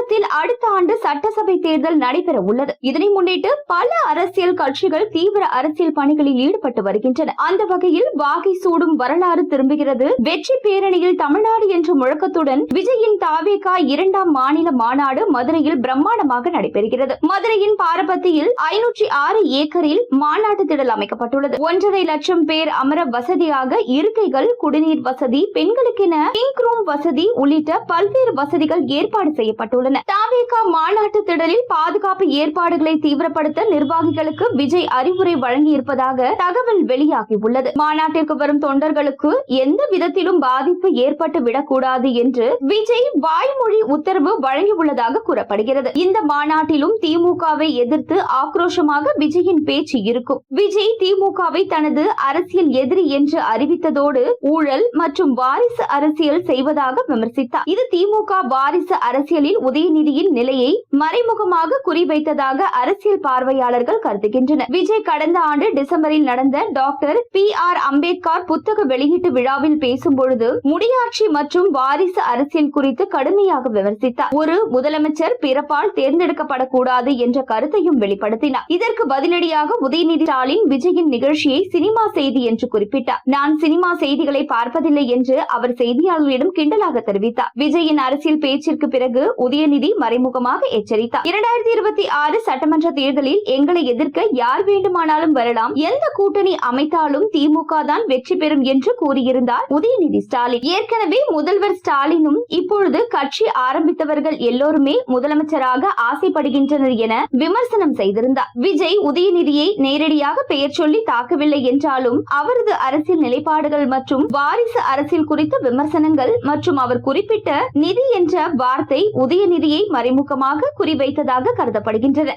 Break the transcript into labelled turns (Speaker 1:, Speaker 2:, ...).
Speaker 1: தமிழகத்தில் அடுத்த ஆண்டு சட்டசபை தேர்தல் நடைபெற உள்ளது இதனை முன்னிட்டு பல அரசியல் கட்சிகள் தீவிர அரசியல் பணிகளில் ஈடுபட்டு வருகின்றன. அந்த வகையில் வாகை சூடும் வரலாறு திரும்புகிறது. வெற்றி பேரணியில் தமிழ்நாடு என்ற முழக்கத்துடன் விஜயின் தாவேகா இரண்டாம் மாநில மாநாடு மதுரையில் பிரம்மாண்டமாக நடைபெறுகிறது. மதுரையின் பாரபத்தியில் ஐநூற்றி ஆறு ஏக்கரில் மாநாட்டு திடல் அமைக்கப்பட்டுள்ளது. ஒன்றரை லட்சம் பேர் அமர வசதியாக இருக்கைகள் குடிநீர் வசதி பெண்களுக்கென பிங்க் ரூம் வசதி உள்ளிட்ட பல்வேறு வசதிகள் ஏற்பாடு செய்யப்பட்டுள்ளது. செய்யப்பட்டுள்ளன. தாவேகா மாநாட்டு திடலில் பாதுகாப்பு ஏற்பாடுகளை தீவிரப்படுத்த நிர்வாகிகளுக்கு விஜய் அறிவுரை வழங்கியிருப்பதாக தகவல் வெளியாகியுள்ளது. மாநாட்டிற்கு வரும் தொண்டர்களுக்கு எந்த விதத்திலும் பாதிப்பு ஏற்பட்டு விடக்கூடாது என்று விஜய் வாய்மொழி உத்தரவு வழங்கியுள்ளதாக கூறப்படுகிறது. இந்த மாநாட்டிலும் திமுகவை எதிர்த்து ஆக்ரோஷமாக விஜயின் பேச்சு இருக்கும். விஜய் திமுகவை தனது அரசியல் எதிரி என்று அறிவித்ததோடு ஊழல் மற்றும் வாரிசு அரசியல் செய்வதாக விமர்சித்தார். இது திமுக வாரிசு அரசியலில் உதயநிதியின் நிலையை மறைமுகமாக குறிவைத்ததாக அரசியல் பார்வையாளர்கள் கருதுகின்றனர். விஜய் கடந்த ஆண்டு டிசம்பரில் நடந்த டாக்டர் பி ஆர் அம்பேத்கர் புத்தக வெளியீட்டு விழாவில் பேசும்பொழுது முடியாட்சி மற்றும் வாரிசு அரசியல் குறித்து கடுமையாக விமர்சித்தார். ஒரு முதலமைச்சர் பிறப்பால் தேர்ந்தெடுக்கப்படக்கூடாது என்ற கருத்தையும் வெளிப்படுத்தினார். இதற்கு பதிலடியாக உதயநிதி ஸ்டாலின் விஜயின் நிகழ்ச்சியை சினிமா செய்தி என்று குறிப்பிட்டார். நான் சினிமா செய்திகளை பார்ப்பதில்லை என்று அவர் செய்தியாளர்களிடம் கிண்டலாக தெரிவித்தார். விஜயின் அரசியல் பேச்சிற்கு பிறகு உதய உதயநிதி மறைமுகமாக எச்சரித்தார். இரண்டாயிரத்தி இருபத்தி ஆறு சட்டமன்ற தேர்தலில் எங்களை எதிர்க்க யார் வேண்டுமானாலும் வரலாம். எந்த கூட்டணி அமைத்தாலும் திமுக தான் வெற்றி பெறும் என்று கூறியிருந்தார் உதயநிதி ஸ்டாலின். ஏற்கனவே முதல்வர் ஸ்டாலினும் இப்பொழுது கட்சி ஆரம்பித்தவர்கள் எல்லோருமே முதலமைச்சராக ஆசைப்படுகின்றனர் என விமர்சனம் செய்திருந்தார். விஜய் உதயநிதியை நேரடியாக பெயர் சொல்லி தாக்கவில்லை என்றாலும் அவரது அரசியல் நிலைப்பாடுகள் மற்றும் வாரிசு அரசியல் குறித்த விமர்சனங்கள் மற்றும் அவர் குறிப்பிட்ட நிதி என்ற வார்த்தை நிதியை மறைமுகமாக குறிவைத்ததாக கருதப்படுகின்றன